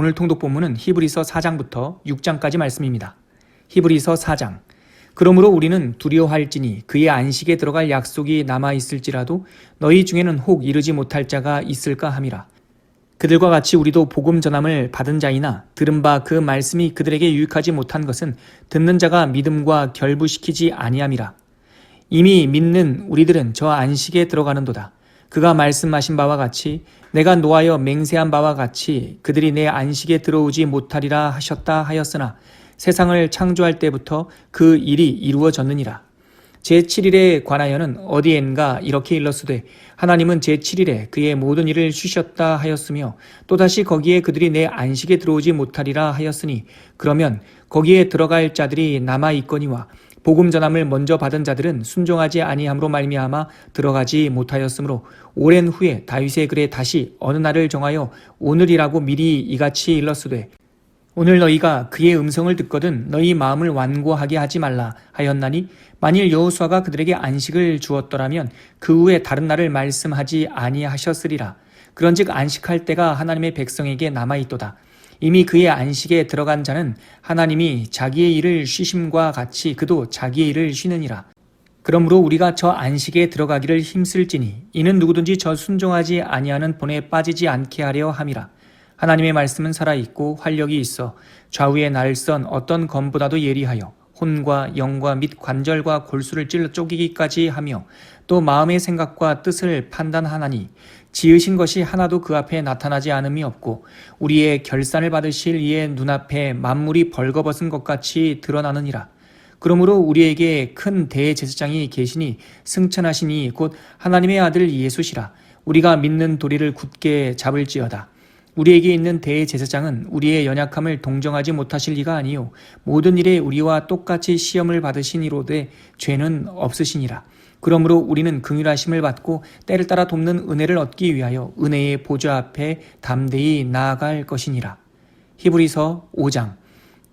오늘 통독 본문은 히브리서 4장부터 6장까지 말씀입니다. 히브리서 4장. 그러므로 우리는 두려워할지니 그의 안식에 들어갈 약속이 남아 있을지라도 너희 중에는 혹 이르지 못할 자가 있을까 함이라. 그들과 같이 우리도 복음 전함을 받은 자이나 들은 바 그 말씀이 그들에게 유익하지 못한 것은 듣는 자가 믿음과 결부시키지 아니함이라. 이미 믿는 우리들은 저 안식에 들어가는도다. 그가 말씀하신 바와 같이 내가 노하여 맹세한 바와 같이 그들이 내 안식에 들어오지 못하리라 하셨다 하였으나 세상을 창조할 때부터 그 일이 이루어졌느니라. 제7일에 관하여는 어디엔가 이렇게 일렀으되 하나님은 제7일에 그의 모든 일을 쉬셨다 하였으며 또다시 거기에 그들이 내 안식에 들어오지 못하리라 하였으니 그러면 거기에 들어갈 자들이 남아 있거니와 복음 전함을 먼저 받은 자들은 순종하지 아니함으로 말미암아 들어가지 못하였으므로 오랜 후에 다윗의 글에 다시 어느 날을 정하여 오늘이라고 미리 이같이 일렀으되 오늘 너희가 그의 음성을 듣거든 너희 마음을 완고하게 하지 말라 하였나니 만일 여호수아가 그들에게 안식을 주었더라면 그 후에 다른 날을 말씀하지 아니하셨으리라. 그런즉 안식할 때가 하나님의 백성에게 남아 있도다 이미 그의 안식에 들어간 자는 하나님이 자기의 일을 쉬심과 같이 그도 자기의 일을 쉬느니라. 그러므로 우리가 저 안식에 들어가기를 힘쓸지니 이는 누구든지 저 순종하지 아니하는 본에 빠지지 않게 하려 함이라. 하나님의 말씀은 살아 있고 활력이 있어 좌우의 날선 어떤 검보다도 예리하여 혼과 영과 및 관절과 골수를 찔러 쪼개기까지 하며 또 마음의 생각과 뜻을 판단하나니 지으신 것이 하나도 그 앞에 나타나지 않음이 없고 우리의 결산을 받으실 이의 눈앞에 만물이 벌거벗은 것 같이 드러나느니라. 그러므로 우리에게 큰 대제사장이 계시니 승천하시니 곧 하나님의 아들 예수시라. 우리가 믿는 도리를 굳게 잡을지어다. 우리에게 있는 대제사장은 우리의 연약함을 동정하지 못하실 리가 아니요 모든 일에 우리와 똑같이 시험을 받으시니로되 죄는 없으시니라 그러므로 우리는 긍휼하심을 받고 때를 따라 돕는 은혜를 얻기 위하여 은혜의 보좌 앞에 담대히 나아갈 것이니라 히브리서 5장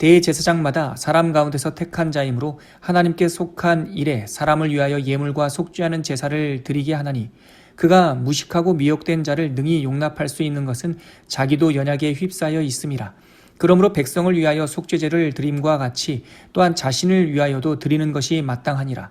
대제사장마다 사람 가운데서 택한 자이므로 하나님께 속한 일에 사람을 위하여 예물과 속죄하는 제사를 드리게 하나니 그가 무식하고 미혹된 자를 능히 용납할 수 있는 것은 자기도 연약에 휩싸여 있음이라. 그러므로 백성을 위하여 속죄제를 드림과 같이 또한 자신을 위하여도 드리는 것이 마땅하니라.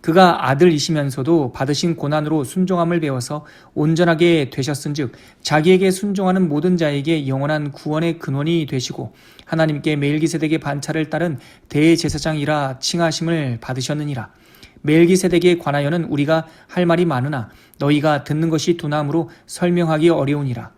그가 아들이시면서도 받으신 고난으로 순종함을 배워서 온전하게 되셨은즉 자기에게 순종하는 모든 자에게 영원한 구원의 근원이 되시고 하나님께 멜기세덱의 반차를 따른 대제사장이라 칭하심을 받으셨느니라. 멜기세덱에 관하여는 우리가 할 말이 많으나 너희가 듣는 것이 두나무로 설명하기 어려우니라.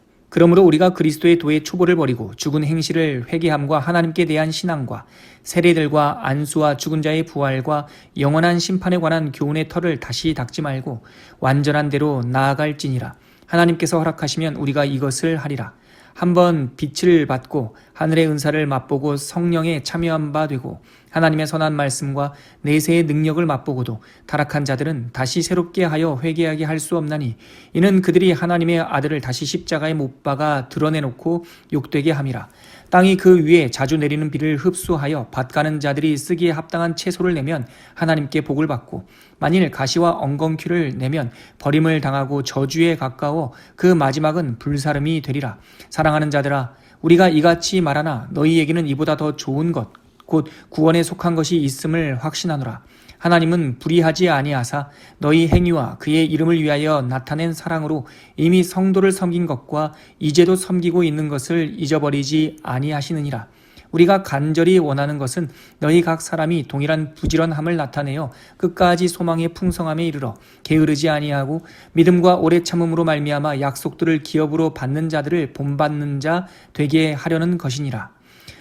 그러므로 우리가 그리스도의 도의 초보를 버리고 죽은 행실을 회개함과 하나님께 대한 신앙과 세례들과 안수와 죽은 자의 부활과 영원한 심판에 관한 교훈의 털을 다시 닦지 말고 완전한 대로 나아갈지니라. 하나님께서 허락하시면 우리가 이것을 하리라. 한번 빛을 받고 하늘의 은사를 맛보고 성령에 참여한 바 되고 하나님의 선한 말씀과 내세의 능력을 맛보고도 타락한 자들은 다시 새롭게 하여 회개하게 할 수 없나니 이는 그들이 하나님의 아들을 다시 십자가에 못 박아 드러내놓고 욕되게 함이라. 땅이 그 위에 자주 내리는 비를 흡수하여 밭가는 자들이 쓰기에 합당한 채소를 내면 하나님께 복을 받고 만일 가시와 엉겅퀴를 내면 버림을 당하고 저주에 가까워 그 마지막은 불사름이 되리라. 사랑하는 자들아 우리가 이같이 말하나 너희에게는 이보다 더 좋은 것 곧 구원에 속한 것이 있음을 확신하노라 하나님은 불의하지 아니하사 너희 행위와 그의 이름을 위하여 나타낸 사랑으로 이미 성도를 섬긴 것과 이제도 섬기고 있는 것을 잊어버리지 아니하시느니라. 우리가 간절히 원하는 것은 너희 각 사람이 동일한 부지런함을 나타내어 끝까지 소망의 풍성함에 이르러 게으르지 아니하고 믿음과 오래 참음으로 말미암아 약속들을 기업으로 받는 자들을 본받는 자 되게 하려는 것이니라.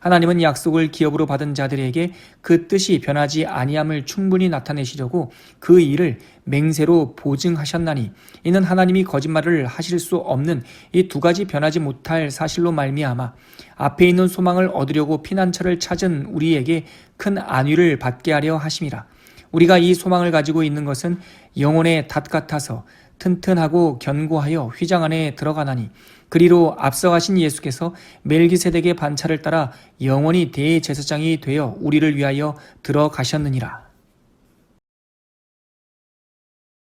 하나님은 약속을 기업으로 받은 자들에게 그 뜻이 변하지 아니함을 충분히 나타내시려고 그 일을 맹세로 보증하셨나니 이는 하나님이 거짓말을 하실 수 없는 이 두 가지 변하지 못할 사실로 말미암아 앞에 있는 소망을 얻으려고 피난처를 찾은 우리에게 큰 안위를 받게 하려 하심이라. 우리가 이 소망을 가지고 있는 것은 영혼의 닷 같아서 튼튼하고 견고하여 휘장 안에 들어가나니 그리로 앞서가신 예수께서 멜기세덱의 반차를 따라 영원히 대제사장이 되어 우리를 위하여 들어가셨느니라.